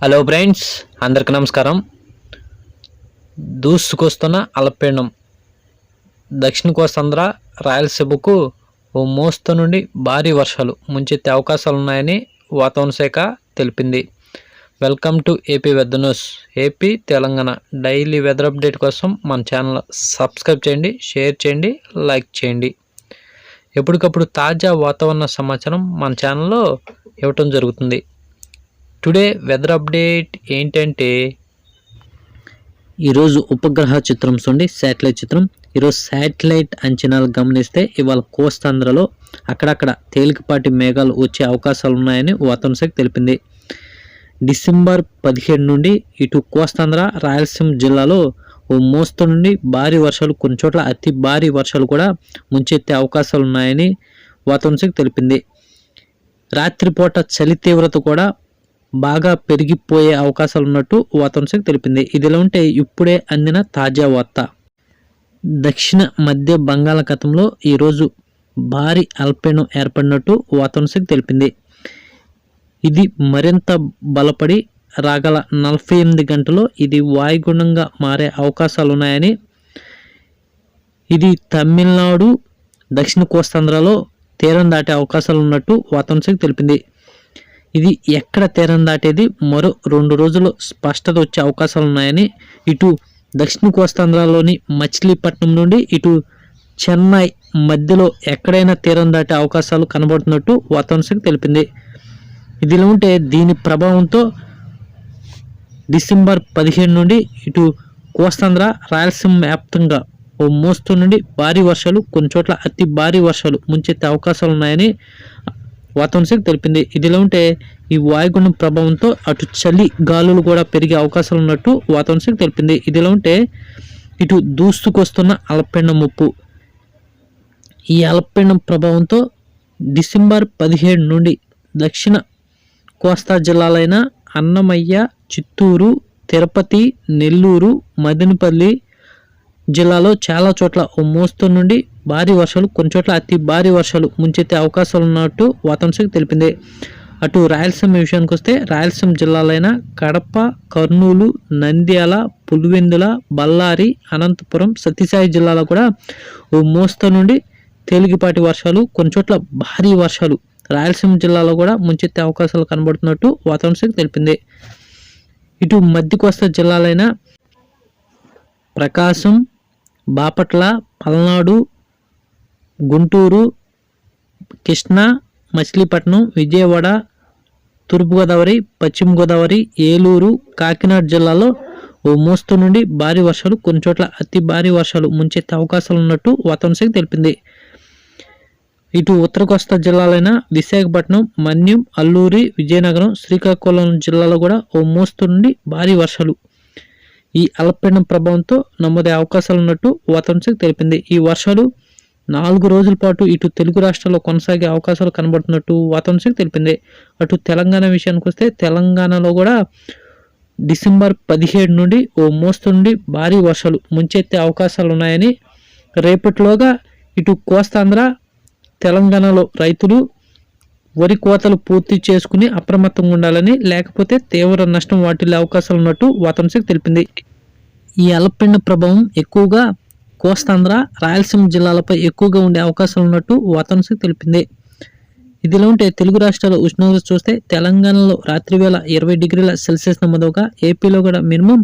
Hello friends అందరికి నమస్కారం. దూసుకొస్తున్న అల్పపీడనం. దక్షిణ కోస్తాంధ్ర రాయలసీమకు ఓ మోస్తు నుండి భారీ వర్షాలు ముంచెత్తే అవకాశాలు ఉన్నాయని వాతావరణ శాఖ తెలిపింది. Welcome to AP weather news AP Telangana daily weather update కోసం మన ఛానల్ సబ్స్క్రైబ్ చేయండి షేర్ చేయండి లైక్ చేయండి. ఎప్పటికప్పుడు తాజా వాతావరణ సమాచారం మన ఛానల్లో ఇవ్వటం జరుగుతుంది. టుడే వెదర్ అప్డేట్ ఏంటంటే ఈరోజు ఉపగ్రహ చిత్రం చూడండి శాటిలైట్ చిత్రం. ఈరోజు శాటిలైట్ అంచనాలు గమనిస్తే ఇవాళ కోస్తాంధ్రలో అక్కడక్కడ తేలికపాటి మేఘాలు వచ్చే అవకాశాలు ఉన్నాయని వాతావరణ శాఖ తెలిపింది. డిసెంబర్ పదిహేడు నుండి ఇటు కోస్తాంధ్ర రాయలసీమ జిల్లాలో ఓ మోస్తు నుండి భారీ వర్షాలు కొన్ని చోట్ల అతి భారీ వర్షాలు కూడా ముంచెత్తే అవకాశాలు ఉన్నాయని వాతావరణ శాఖ తెలిపింది. రాత్రిపూట చలి తీవ్రత కూడా బాగా పెరిగిపోయే అవకాశాలు ఉన్నట్టు వాతావరణ శాఖ తెలిపింది. ఇదిలా ఉంటే ఇప్పుడే అందిన తాజా వార్త. దక్షిణ మధ్య బంగాళాఖాతంలో ఈరోజు భారీ అల్పీడనం ఏర్పడినట్టు వాతావరణ శాఖ తెలిపింది. ఇది మరింత బలపడి రాగల నలభై ఎనిమిది గంటల్లో ఇది వాయుగుణంగా మారే అవకాశాలు ఉన్నాయని ఇది తమిళనాడు దక్షిణ కోస్తాంధ్రలో తీరం దాటే అవకాశాలు ఉన్నట్టు వాతావరణ శాఖ తెలిపింది. ఇది ఎక్కడ తీరం దాటేది? మరో రెండు రోజులు స్పష్టత వచ్చే అవకాశాలు ఉన్నాయని ఇటు దక్షిణ కోస్తాంధ్రలోని మచిలీపట్నం నుండి ఇటు చెన్నై మధ్యలో ఎక్కడైనా తీరం దాటే అవకాశాలు కనబడుతున్నట్టు వాతావరణ శాఖ తెలిపింది. ఇదిలా ఉంటే దీని ప్రభావంతో డిసెంబర్ పదిహేను నుండి ఇటు కోస్తాంధ్ర రాయలసీమ వ్యాప్తంగా ఓ మోస్తరు నుండి భారీ వర్షాలు కొన్ని చోట్ల అతి భారీ వర్షాలు ముంచెత్తే అవకాశాలు ఉన్నాయని వాతావరణ శాఖ తెలిపింది. ఇదిలా ఉంటే ఈ వాయుగుండం ప్రభావంతో అటు చలి గాలులు కూడా పెరిగే అవకాశాలు ఉన్నట్టు వాతావరణ శాఖ తెలిపింది. ఇదిలా ఉంటే ఇటు దూసుకొస్తున్న అల్పపీడనం ముప్పు. ఈ అలపెండం ప్రభావంతో డిసెంబర్ పదిహేడు నుండి దక్షిణ కోస్తా జిల్లాలైన అన్నమయ్య చిత్తూరు తిరుపతి నెల్లూరు మదనపల్లి జిల్లాలో చాలా చోట్ల ఓ మోస్తరు నుండి భారీ వర్షాలు కొన్ని చోట్ల అతి భారీ వర్షాలు ముంచెత్తే అవకాశాలు ఉన్నట్టు వాతావరణ తెలిపింది. అటు రాయలసీమ విషయానికి వస్తే రాయలసీమ జిల్లాలైన కడప కర్నూలు నంద్యాల పులివెందుల బళ్ళారి అనంతపురం సత్యసాయి జిల్లాలో కూడా ఓ మోస్తరు నుండి తేలికపాటి వర్షాలు కొన్ని చోట్ల భారీ వర్షాలు రాయలసీమ జిల్లాలో కూడా ముంచెత్తే అవకాశాలు కనబడుతున్నట్టు వాతావరణ శాఖ తెలిపింది. ఇటు మధ్య కోస్తా జిల్లాలైన ప్రకాశం బాపట్ల పల్నాడు గుంటూరు కృష్ణా మచిలీపట్నం విజయవాడ తూర్పుగోదావరి పశ్చిమ గోదావరి ఏలూరు కాకినాడ జిల్లాలో ఓ మోస్తు నుండి భారీ వర్షాలు కొన్ని చోట్ల అతి భారీ వర్షాలు ముంచెత్తే అవకాశాలు ఉన్నట్టు వాతావరణ శాఖ తెలిపింది. ఇటు ఉత్తర కోస్తా జిల్లాలైన విశాఖపట్నం మన్యం అల్లూరి విజయనగరం శ్రీకాకుళం జిల్లాలో కూడా ఓ మోస్తు నుండి భారీ వర్షాలు. ఈ అల్పపీడనం ప్రభావంతో నమోదయ్యే అవకాశాలు ఉన్నట్టు వాతావరణ శాఖ తెలిపింది. ఈ వర్షాలు నాలుగు రోజుల పాటు ఇటు తెలుగు రాష్ట్రాల్లో కొనసాగే అవకాశాలు కనబడుతున్నట్టు వాతావరణ శాఖ తెలిపింది. అటు తెలంగాణ విషయానికి వస్తే తెలంగాణలో కూడా డిసెంబర్ పదిహేడు నుండి ఓ మోస్తు నుండి భారీ వర్షాలు ముంచెత్తే అవకాశాలు ఉన్నాయని రేపటిలోగా ఇటు కోస్తాంధ్ర తెలంగాణలో రైతులు వరి కోతలు పూర్తి చేసుకుని అప్రమత్తంగా ఉండాలని లేకపోతే తీవ్ర నష్టం వాటిల్లే అవకాశాలు ఉన్నట్టు వాతావరణ తెలిపింది. ఈ అల్పపీడన ప్రభావం ఎక్కువగా కోస్తాంధ్ర రాయలసీమ జిల్లాలపై ఎక్కువగా ఉండే అవకాశాలు ఉన్నట్టు వాతావరణ తెలిపింది. ఇదిలో ఉంటే తెలుగు రాష్ట్రాల ఉష్ణోగ్రత చూస్తే తెలంగాణలో రాత్రి వేళ ఇరవై డిగ్రీల సెల్సియస్ నమోదవగా ఏపీలో కూడా మినిమం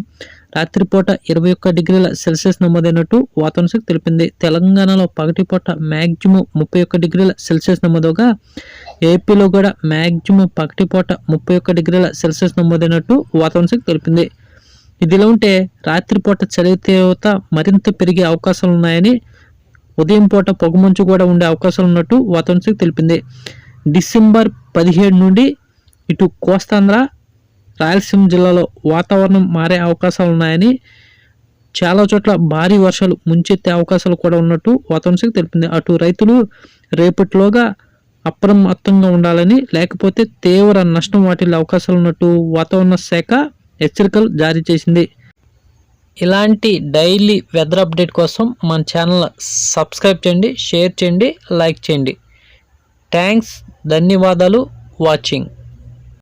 రాత్రిపూట ఇరవై ఒక్క డిగ్రీల సెల్సియస్ నమోదైనట్టు వాతావరణ శాఖ తెలిపింది. తెలంగాణలో పగటిపూట మ్యాక్సిమం ముప్పై ఒక్క డిగ్రీల సెల్సియస్ నమోదుగా ఏపీలో కూడా మ్యాక్సిమం పగటిపూట ముప్పై ఒక్క డిగ్రీల సెల్సియస్ నమోదైనట్టు వాతావరణ శాఖ తెలిపింది. ఇదిలా ఉంటే రాత్రిపూట చలి తీవ్రత మరింత పెరిగే అవకాశాలు ఉన్నాయని ఉదయం పూట పొగమంచు కూడా ఉండే అవకాశాలు ఉన్నట్టు వాతావరణ శాఖ తెలిపింది. డిసెంబర్ పదిహేడు నుండి ఇటు కోస్తాంధ్ర రాయలసీమ జిల్లాలో వాతావరణం మారే అవకాశాలు ఉన్నాయని చాలా చోట్ల భారీ వర్షాలు ముంచెత్తే అవకాశాలు కూడా ఉన్నట్టు వాతావరణ శాఖ తెలిపింది. అటు రైతులు రేపటిలోగా అప్రమత్తంగా ఉండాలని లేకపోతే తీవ్ర నష్టం వాటిల్లే అవకాశాలు ఉన్నట్టు వాతావరణ శాఖ హెచ్చరికలు జారీ చేసింది. ఇలాంటి డైలీ వెదర్ అప్డేట్ కోసం మన ఛానల్ సబ్స్క్రైబ్ చేయండి షేర్ చేయండి లైక్ చేయండి. థ్యాంక్స్ ధన్యవాదాలు వాచింగ్.